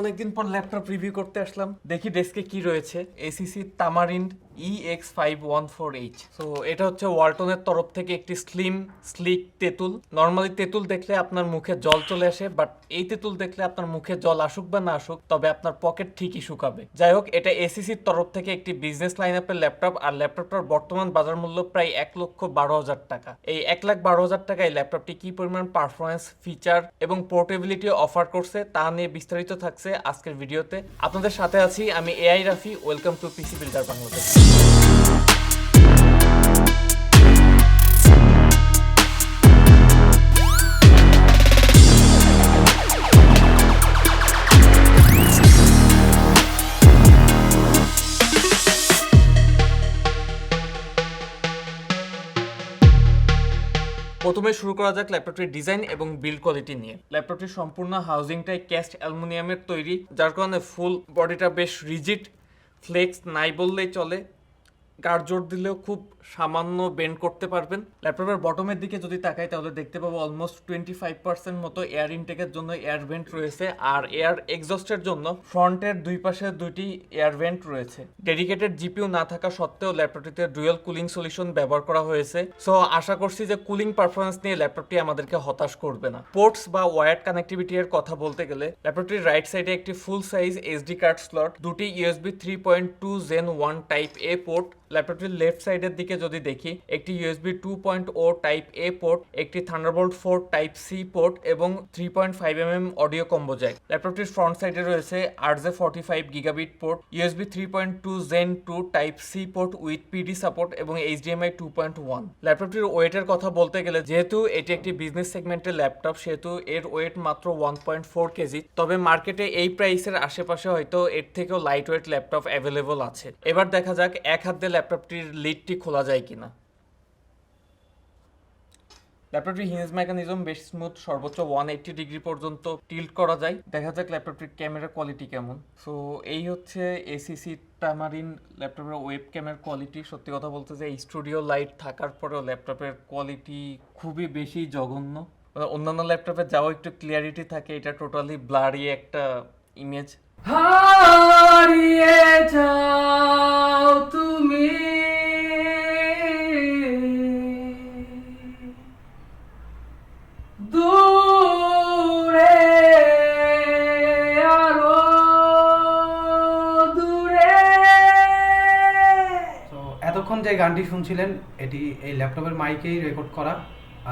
অনেকদিন পর laptop review করতে আসলাম। দেখি ডেস্কে কি রয়েছে। ACC tamarind X five one four H so এটা হচ্ছে ওয়ালটনের তরফ থেকে একটি স্লিম স্লিক তেঁতুল। নর্মালি তেঁতুল দেখলে আপনার মুখে জল চলে আসে বাট এই তেঁতুল দেখলে আপনার মুখে জল আসুক বা না আসুক, তবে আপনার পকেট ঠিকই শুকাবে। যাই হোক, এটা এসিসির তরফ থেকে একটি বিজনেস লাইন আপের ল্যাপটপ আর ল্যাপটপটার বর্তমান বাজার মূল্য প্রায় এক লক্ষ বারো হাজার টাকা। এই এক লাখ বারো হাজার টাকায় ল্যাপটপটি কি পরিমাণ পারফরমেন্স ফিচার এবং পোর্টেবিলিটি অফার করছে, তা নিয়ে বিস্তারিত থাকছে আজকের ভিডিওতে আপনাদের সাথে আছি আমি AI Rafi welcome to PC builder Bangladesh প্রথমে শুরু করা যাক ল্যাপটপটির ডিজাইন এবং বিল্ড কোয়ালিটি নিয়ে। ল্যাপটপটির সম্পূর্ণ হাউজিংটাই ক্যাস্ট অ্যালুমিনিয়ামের তৈরি, যার কারণে ফুল বডিটা বেশ রিজিড ফ্লেক্স নাই বললেই চলে। গার্ড জোর দিলেও খুব সামান্য বেন্ড করতে পারবেন। ল্যাপটপের বটমের দিকে যদি তাকাই, তাহলে দেখতে পাবো অলমোস্ট টোয়েন্টি ফাইভ পার্সেন্ট মতো এয়ার ইনটেকের জন্য এয়ার ভেন্ট রয়েছে আর এয়ার এক্সস্টের জন্য ফ্রন্টের দুই পাশে দুইটি এয়ার ভেন্ট রয়েছে। ডেডিকেটেড জিপিও না থাকা সত্ত্বেও ল্যাপটপটিতে ডুয়েল কুলিং সলিউশন ব্যবহার করা হয়েছে। সো আশা করছি যে কুলিং পারফরমেন্স নিয়ে ল্যাপটপটি আমাদেরকে হতাশ করবে না। পোর্টস বা ওয়ার্ড কানেক্টিভিটি এর কথা বলতে গেলে, ল্যাপটপটির রাইট সাইডে একটি full size HD card slot দুটি USB three point two gen one type A port ল্যাপটপটির left সাইডের দিকে যদি দেখি, একটি USB two point O type A port একটি thunderbolt four type C port এবং three point five M M audio combo jack ল্যাপটপটির front সাইডে রয়েছে RJ forty five gigabit port USB three point two gen two type C port with PD support এবং HDMI two point one ল্যাপটপটির ওয়েটের কথা বলতে গেলে, যেহেতু এটি একটি বিজনেস সেগমেন্টের ল্যাপটপ, সেহেতু এর ওয়েট মাত্র ওয়ান পয়েন্ট ফোর কেজি, তবে মার্কেটে এই প্রাইসের আশেপাশে হয়তো এর থেকেও লাইট ওয়েট ল্যাপটপ অ্যাভেলেবল আছে। এবার দেখা যাক, এক হাত দিয়ে ল্যাপটপটির লিডটি খোলা যায় কিনা? ল্যাপটপটির হিঞ্জ মেকানিজম বেশ স্মুথ সর্বোচ্চ ওয়ান এইট্টি ডিগ্রি পর্যন্ত টিল্ট করা যায়। দেখা যাক ল্যাপটপটির ক্যামেরা কোয়ালিটি কেমন। সো এই হচ্ছে এসিসি টামারিন ল্যাপটপের ওয়েব ক্যামের কোয়ালিটি সত্যি কথা বলতে যে স্টুডিও লাইট থাকার পরেও ল্যাপটপের কোয়ালিটি খুবই বেশি জঘন্য। মানে অন্যান্য ল্যাপটপে যাও একটু ক্লিয়ারিটি থাকে, এটা টোটালি ব্লারি একটা ইমেজ হারিয়ে যাও। গানটি শুনছিলেন, এটি এই ল্যাপটপের মাইকেই রেকর্ড করা।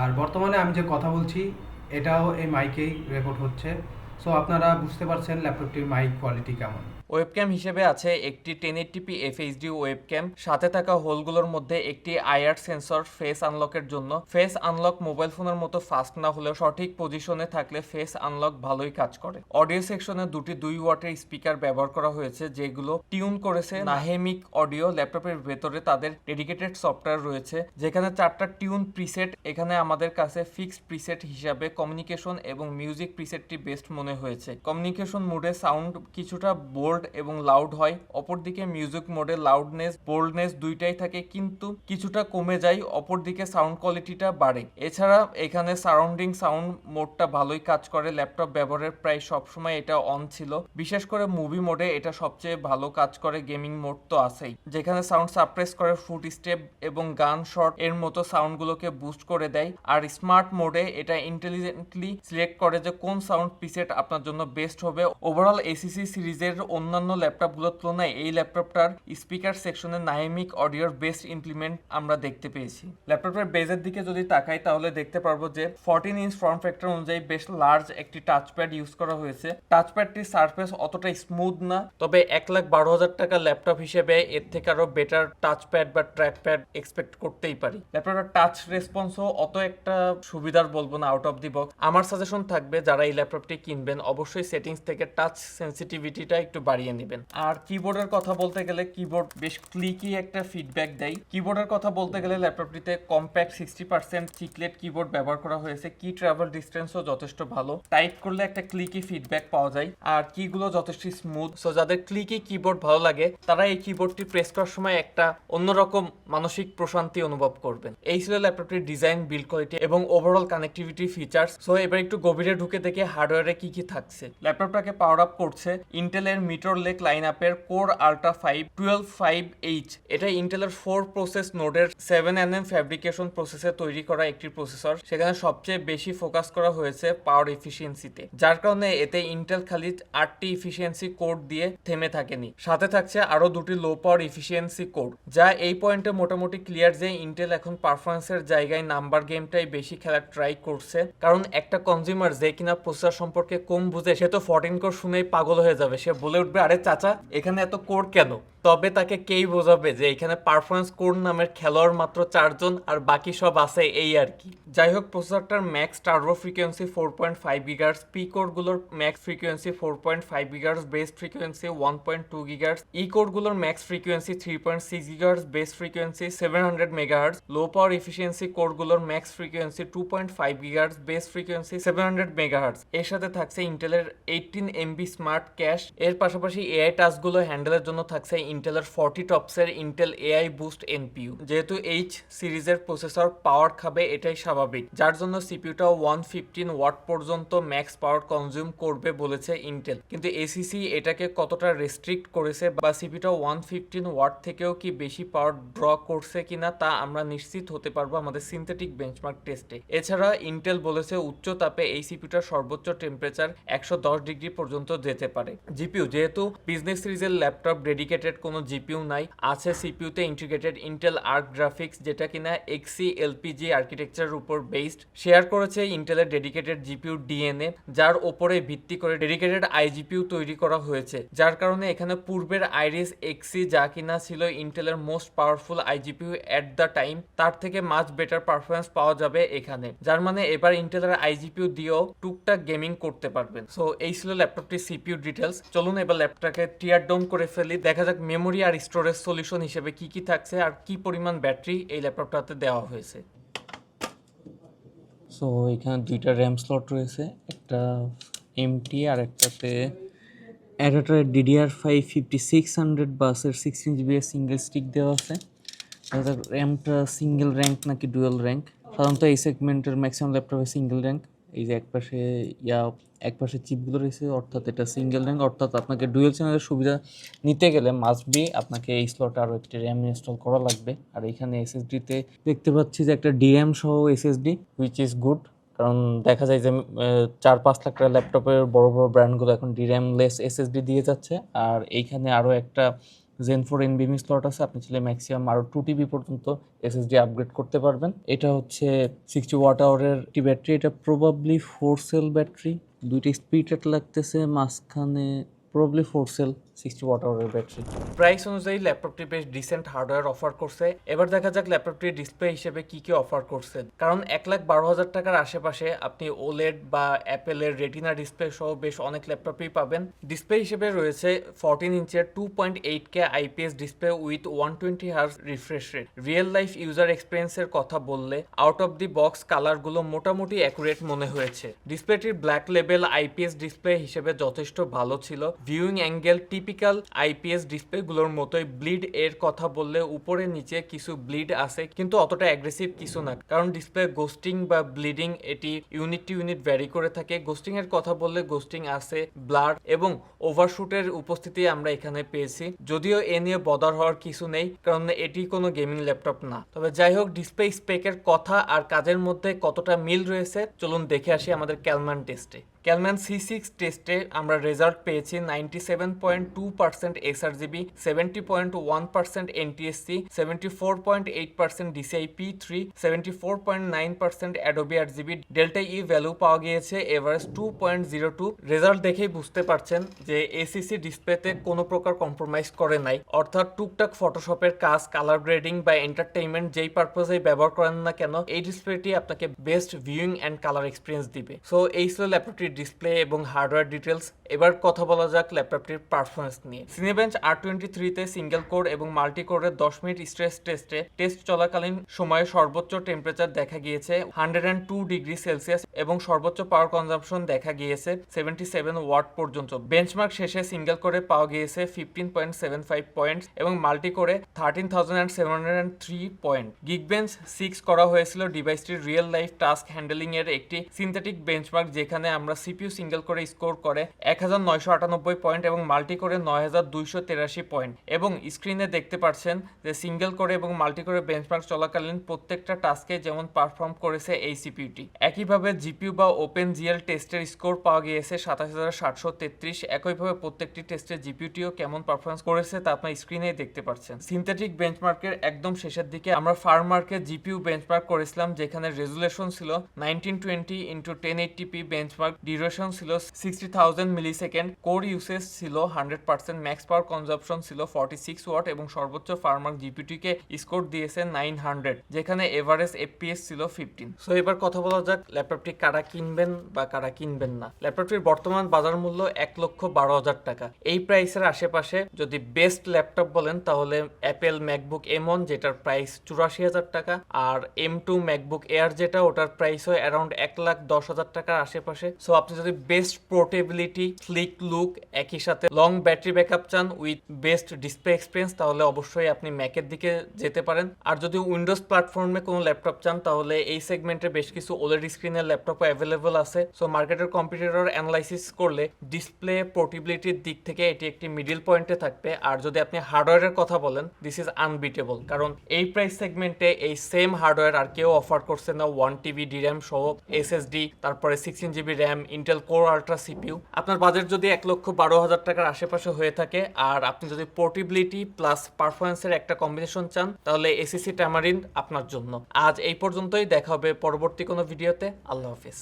আর বর্তমানে আমি যে কথা বলছি, এটাও এই মাইকেই রেকর্ড হচ্ছে। সো আপনারা বুঝতে পারছেন ল্যাপটপটির মাইক কোয়ালিটি কেমন। ওয়েবক্যাম হিসেবে আছে একটি টেন এইটটিপি এফএইচডি ওয়েবক্যাম। সাথে থাকা হোলগুলোর মধ্যে একটি আইআর সেন্সর ফেস আনলকের জন্য। ফেস আনলক মোবাইল ফোনের মতো ফাস্ট না হলেও সঠিক পজিশনে থাকলে ফেস আনলক ভালোই কাজ করে। অডিও সেকশনে দুটি দুই ওয়াটের স্পিকার ব্যবহার করা হয়েছে, যেগুলো টিউন করেছে নাহেমিক অডিও ল্যাপটপের ভেতরে তাদের ডেডিকেটেড সফটওয়্যার রয়েছে, যেখানে চারটা টিউন প্রিসেট, এখানে আমাদের কাছে ফিক্সড প্রিসেট হিসাবে কমিউনিকেশন এবং মিউজিক প্রিসেটটি বেস্ট মনে হয়েছে। কমিউনিকেশন মুডে সাউন্ড কিছুটা বোল্ড এবং লাউড হয়। অপরদিকে মিউজিক মোডে লাউডনেস বোল্ডনেস দুইটাই থাকে, কিন্তু কিছুটা কমে যায়, অপরদিকে সাউন্ড কোয়ালিটিটা বাড়ে। এছাড়া এখানে সারাউন্ডিং সাউন্ড মোডটা ভালোই কাজ করে। ল্যাপটপ ব্যবহারের প্রায় সবসময় এটা অন ছিল। বিশেষ করে মুভি মোডে এটা সবচেয়ে ভালো কাজ করে গেমিং মোড তো আছেই। যেখানে সাউন্ড সাপ্রেস করে ফুট স্টেপ এবং গান শট এর মতো সাউন্ডগুলোকে বুস্ট করে দেয়। আর স্মার্ট মোডে এটা ইন্টেলিজেন্টলি সিলেক্ট করে যে কোন সাউন্ড পিসেট আপনার জন্য বেস্ট হবে। ওভারঅল এসিসি সিরিজের অন্যান্য ল্যাপটপগুলোর তুলনায় এই ল্যাপটপটার স্পিকার সেকশনে নাইমিক অডিওর বেস্ট ইমপ্লিমেন্ট আমরা দেখতে পেয়েছি। ল্যাপটপের বেজের দিকে যদি তাকাই, তাহলে দেখতে পারব যে ফোরটিন ইঞ্চ ফর্ম ফ্যাক্টর অনুযায়ী বেশ লার্জ একটি টাচপ্যাড ইউজ করা হয়েছে। টাচপ্যাডটির সারফেস অতটা স্মুথ না, তবে এক লাখ বারো হাজার টাকা ল্যাপটপ হিসেবে এর থেকে আরও বেটার টাচপ্যাড বা ট্র্যাকপ্যাড এক্সপেক্ট করতেই পারি। ল্যাপটপের টাচ রেসপন্সও অত একটা সুবিধার বলব না আউট অফ দি বক্স আমার সাজেশন থাকবে, যারা এই ল্যাপটপটি কিনবেন, অবশ্যই সেটিংস থেকে টাচ সেন্সিটিভিটিটা একটু বাড়িয়ে নেবেন। আর কিবোর্ডের কথা বলতে গেলে কিবোর্ড বেশ ক্লিকি একটা ফিডব্যাক দেয়। কিবোর্ডের কথা বলতে গেলে ল্যাপটপটিতে compact sixty percent chiclet keyboard ব্যবহার করা হয়েছে। কি ট্রাভেল ডিস্টেন্সও যথেষ্ট ভালো। টাইপ করলে একটা ক্লিকি ফিডব্যাক পাওয়া যায়। আর কিগুলো যথেষ্ট স্মুথ সো যাদের ক্লিকি কিবোর্ড ভালো লাগে, তারা এই কিবোর্ডটি প্রেস করার সময় একটা অন্যরকম মানসিক প্রশান্তি অনুভব করবেন। এই ছিল ল্যাপটপটির ডিজাইন বিল্ড কোয়ালিটি এবং ওভারঅল কানেক্টিভিটি ফিচার্স সো এবার একটু গভীরে ঢুকে দেখে হার্ডওয়্যারে কি কি থাকছে। ল্যাপটপটাকে পাওয়ার আপ করছে ইন্টেলের মিটর লেক লাইন আপের core ultra five twelve five H এটা ইন্টেলের ফোর প্রসেস নোডের সেভেন এন এম ফ্যাব্রিকেশন প্রসেসে তৈরি করা একটি প্রসেসর সেখানে সবচেয়ে বেশি ফোকাস করা হয়েছে পাওয়ার এফিসিয়েন্সিতে যার কারণে এতে ইন্টেল খালি আটটি ইফিসিয়েন্সি কোড দিয়ে থেমে থাকেনি। সাথে থাকছে আরও দুটি লো পাওয়ার ইফিসিয়েন্সি কোড যা এই পয়েন্টে মোটামুটি ক্লিয়ার যে ইন্টেল এখন পারফরমেন্সের জায়গায় নাম্বার গেমটাই বেশি খেলার ট্রাই করছে। কারণ একটা কনজিউমার যে কিনা প্রসেসর সম্পর্কে কম বুঝে, সে তো ফর্টিন কোর শুনেই পাগল হয়ে যাবে। সে বলে উঠবে আরে চাচা এখানে এত কোড কেন? তবে তাকে কেই বোঝাবে যে এখানে পারফরমেন্স কোড নামের খেলোয়াড় মাত্র চারজন আর বাকি সব আছে এই আর কি। যাই হোক প্রসেসরটার max turbo frequency four point five gigahertz P কোডগুলোর max frequency four point five gigahertz base frequency one point two gigahertz E কোডগুলোর max frequency three point six gigahertz base frequency seven hundred megahertz low power efficiency কোডগুলোর max frequency two point five gigahertz base frequency seven hundred megahertz এর সাথে থাকছে ইন্টেলের eighteen MB smart cash এর পাশাপাশি AI টাচগুলো হ্যান্ডেলের জন্য থাকছে ইন্টেলের forty টপসের ইন্টেল এআই বুস্ট এনপিউ যেহেতু এইচ সিরিজের প্রসেসর পাওয়ার খাবে, এটাই স্বাভাবিক। যার জন্য সিপিউটা ওয়ান ফিফটিন ওয়াট পর্যন্ত ম্যাক্স পাওয়ার কনজিউম করবে বলেছে ইন্টেল কিন্তু এসিসি এটাকে কতটা রেস্ট্রিক্ট করেছে বা সিপিউটা ওয়ান ফিফটিন ওয়াট থেকেও কি বেশি পাওয়ার ড্র করছে কিনা, তা আমরা নিশ্চিত হতে পারব আমাদের সিনথেটিক বেঞ্চমার্ক টেস্টে এছাড়া ইন্টেল বলেছে উচ্চ তাপে এই সিপিউটার সর্বোচ্চ টেম্পারেচার একশো দশ ডিগ্রি পর্যন্ত যেতে পারে। জিপিউ যেহেতু বিজনেস সিরিজের ল্যাপটপ ডেডিকেটেড কোনো জিপিউ নাই, আছে সিপিউতে ইন্টিগ্রেটেড ইন্টেল আর্ক গ্রাফিক্স যেটা কিনা এক্সি এলপিজি আর্কিটেকচারের উপর বেসড শেয়ার করেছে ইন্টেলের ডেডিকেটেড জিপিউ ডিএনএ যার ওপরে ভিত্তি করে ডেডিকেটেড আইজিপিউ তৈরি করা হয়েছে। যার কারণে এখানে পূর্বের আইরিস এক্সি যা কিনা ছিল ইন্টেলের most powerful iGPU at the time তার থেকে মাচ বেটার পারফরমেন্স পাওয়া যাবে এখানে। যার মানে এবার ইন্টেলের আইজিপিউ দিয়েও টুকটাক গেমিং করতে পারবেন। সো এই ছিল ল্যাপটপটির সিপিউ ডিটেলস চলুন এবার ল্যাপটপটাকে টিয়ার ডাউন করে ফেলি। দেখা যাক মেমোরি আর স্টোরেজ সলিউশন হিসেবে কি কি থাকছে আর কি পরিমাণ ব্যাটারি এই ল্যাপটপটাতে দেওয়া হয়েছে? সো এখানে দুইটা র্যাম স্লট রয়েছে, একটা এমটি আর একটাতে অ্যাডাটারের DDR five fifty six hundred বাসের সিক্সটিন জিবি সিঙ্গেল স্টিক দেওয়া আছে। র্যামটা সিঙ্গেল র্যাঙ্ক নাকি ডুয়েল র্যাঙ্ক সাধারণত এই সেগমেন্টের ম্যাক্সিমাম ল্যাপটপে সিঙ্গেল র্যাঙ্ক এই যে একপাশে, ইয়া, একপাশে চিপগুলো রয়েছে, অর্থাৎ এটা সিঙ্গেল র্যাঙ্ক অর্থাৎ আপনাকে ডুয়েল চ্যানেলের সুবিধা নিতে গেলে মাস্ট বি আপনাকে এই স্লটে আরও একটি র্যাম ইনস্টল করা লাগবে। আর এখানে এসএসডিতে দেখতে পাচ্ছি যে একটা ডিএম সহ এসএসডি হুইচ ইজ গুড কারণ দেখা যায় যে চার পাঁচ লাখ টাকা ল্যাপটপের বড় বড় ব্র্যান্ডগুলো এখন ডির্যাম লেস এসএসডি দিয়ে যাচ্ছে। আর এইখানে আরও একটা জেন ফোর এন এনবিএমি স্লট আছে, আপনি চাইলে ম্যাক্সিমাম আরও টু টিবি পর্যন্ত এসএসডি আপগ্রেড করতে পারবেন। এটা হচ্ছে সিক্সটি ওয়াট আওয়ারের একটি ব্যাটারি এটা প্রবাবলি ফোর সেল ব্যাটারি দুইটি স্পিড লাগতেছে, মাঝখানে probably four cell sixty watt আওয়ারের battery price অনুযায়ী ল্যাপটপটি বেশ ডিসেন্ট হার্ডওয়্যার অফার করছে। এবার দেখা যাক ল্যাপটপটির ডিসপ্লে হিসেবে কি কি অফার করছে। কারণ এক লাখ বারো হাজার টাকার আশেপাশে আপনি ওলেড বা অ্যাপেলের রেটিনা ডিসপ্লে সহ বেশ অনেক ল্যাপটপই পাবেন। ডিসপ্লে হিসেবে রয়েছে fourteen ইঞ্চের two point eight K IPS display with one twenty hertz refresh rate real life user এক্সপিরিয়েন্সের কথা বললে আউট অফ দি বক্স কালারগুলো মোটামুটি অ্যাকুরেট মনে হয়েছে। ডিসপ্লেটির ব্ল্যাক লেভেল আইপিএস ডিসপ্লে হিসেবে যথেষ্ট ভালো ছিল। ভিউইং অ্যাঙ্গেল টিপিক্যাল আইপিএস ডিসপ্লেগুলোর মতোই ব্লিড এর কথা বললে উপরে নিচে কিছু ব্লিড আছে কিন্তু অতটা অ্যাগ্রেসিভ কিছু না। কারণ ডিসপ্লে গোস্টিং বা ব্লিডিং এটি ইউনিট টু ইউনিট ভ্যারি করে থাকে। গোস্টিং এর কথা বললে গোস্টিং আছে ব্লার এবং ওভারশুটের উপস্থিতি আমরা এখানে পেয়েছি। যদিও এ নিয়ে বদার হওয়ার কিছু নেই, কারণ এটি কোনো গেমিং ল্যাপটপ না। তবে যাই হোক ডিসপ্লে স্পেকের কথা আর কাজের মধ্যে কতটা মিল রয়েছে, চলুন দেখে আসি আমাদের ক্যালমান টেস্টে ক্যালম্যান সি সিক্স টেস্টে আমরা রেজাল্ট পেয়েছি ninety seven point two percent SR GB seventy point one percent NTSC seventy four point eight percent DCI P three seventy four point nine percent Adobe আট জিবি ডেল্টা ই ভ্যালু পাওয়া গিয়েছে average two point zero two result দেখেই বুঝতে পারছেন যে ACC ডিসপ্লেতে কোনো প্রকার কম্প্রোমাইজ করে নাই। অর্থাৎ টুকটাক ফটোশপের কাজ কালার গ্রেডিং বা এন্টারটেইনমেন্ট যেই পারপোজেই ব্যবহার করেন না কেন, এই ডিসপ্লেটি আপনাকে best viewing and colour experience দিবে। সো এই ছিল ল্যাপটপটির ডিসপ্লে এবং হার্ডওয়্যার ডিটেলস এবার কথা বলা যাক ল্যাপটপটির পারফরমেন্স নিয়ে। সিনেবেঞ্চ আর টোয়েন্টি থ্রিতে সিঙ্গেল কোর এবং মাল্টি কোরের দশ মিনিট স্ট্রেস টেস্টে টেস্ট চলাকালীন সময়ে সর্বোচ্চ টেম্পারেচার দেখা গিয়েছে hundred and two degree Celsius এবং সর্বোচ্চ পাওয়ার কনজাম্পশন দেখা গিয়েছে সেভেন্টি সেভেন ওয়াট পর্যন্ত। বেঞ্চমার্ক শেষে সিঙ্গেল কোরে পাওয়া গিয়েছে fifteen point seven five points এবং multi core thirteen thousand and seven hundred and three point Geekbench six করা হয়েছিল ডিভাইসটির রিয়েল লাইফ টাস্ক হ্যান্ডেলিং এর একটি সিনথেটিক বেঞ্চমার্ক যেখানে আমরা সিপিইউ সিঙ্গেল করে স্কোর করে এক হাজার নয়শো আটানব্বই পয়েন্ট এবং মাল্টি করে নয় পয়েন্ট। এবং স্ক্রিনে দেখতে পাচ্ছেন যে সিঙ্গেল করে এবং মাল্টি করে বেঞ্চমার্ক চলাকালীন প্রত্যেকটা টাস্কে যেমন পারফর্ম করেছে এই সিপিইউটি। একইভাবে জিপিইউ বা ওপেন জিএল টেস্টের স্কোর পাওয়া গিয়েছে সাতাশ হাজার সাতশো তেত্রিশ। একইভাবে প্রত্যেকটি টেস্টে জিপিইউটিও কেমন পারফরমেন্স করেছে তা আপনার স্ক্রিনেই দেখতে পাচ্ছেন। সিনথেটিক বেঞ্চমার্কের একদম শেষের দিকে আমরা ফার্মার্কে জিপিইউ বেঞ্চমার্ক করেছিলাম, যেখানে রেজুলেশন ছিল nineteen twenty into ten eighty P benchmark duration ছিল sixty thousand millisecond core usage ছিল hundred percent max power consumption ছিল ফর্টি সিক্স ওয়াট এবং সর্বোচ্চ ফার্মার্ক জিপিটিকে স্কোর দিয়েছে নাইন হান্ড্রেড যেখানে এভারেজ এফপিএস ছিল ফিফটিন সো এবার কথা বলা যাক ল্যাপটপটি কারা কিনবেন বা কারা কিনবেন না। ল্যাপটপটির বর্তমান বাজার মূল্য এক লক্ষ বারো হাজার টাকা। এই প্রাইসের আশেপাশে যদি বেস্ট ল্যাপটপ বলেন, তাহলে অ্যাপেল ম্যাকবুক এম ওয়ান যেটার প্রাইস চুরাশি হাজার টাকা আর এম টু ম্যাকবুক এয়ার যেটা, ওটার প্রাইস হয় অ্যারাউন্ড এক লাখ দশ হাজার টাকার আশেপাশে। সো আপনি যদি বেস্ট পোর্টেবিলিটি স্লিক লুক একই সাথে লং ব্যাটারি ব্যাকআপ চান উইথ বেস্ট ডিসপ্লে এক্সপিরিয়েন্স তাহলে অবশ্যই আপনি ম্যাকের দিকে যেতে পারেন। আর যদি উইন্ডোজ প্ল্যাটফর্মে কোনো ল্যাপটপ চান, তাহলে এই সেগমেন্টে বেশ কিছু ওলেড স্ক্রিনের ল্যাপটপও অ্যাভেলেবল আছে। সো মার্কেটের কম্পিউটার অ্যানালাইসিস করলে ডিসপ্লে পোর্টেবিলিটির দিক থেকে এটি একটি মিডিল পয়েন্টে থাকবে। আর যদি আপনি হার্ডওয়্যারের কথা বলেন দিস ইজ আনবিটেবল কারণ এই প্রাইস সেগমেন্টে এই সেম হার্ডওয়্যার আর কেউ অফার করছে না। ওয়ান টিবি ডির্যাম সহ এসএসডি তারপরে sixteen GB RAM Intel core ultra CPU আপনার বাজেট যদি এক লক্ষ বারো হাজার টাকার আশেপাশে হয়ে থাকে, আর আপনি যদি পোর্টেবিলিটি প্লাস পারফরমেন্সের একটা কম্বিনেশন চান, তাহলে এসিসি ট্যামারিন আপনার জন্য। আজ এই পর্যন্তই, দেখা হবে পরবর্তী কোনো ভিডিওতে আল্লাহ হাফিজ।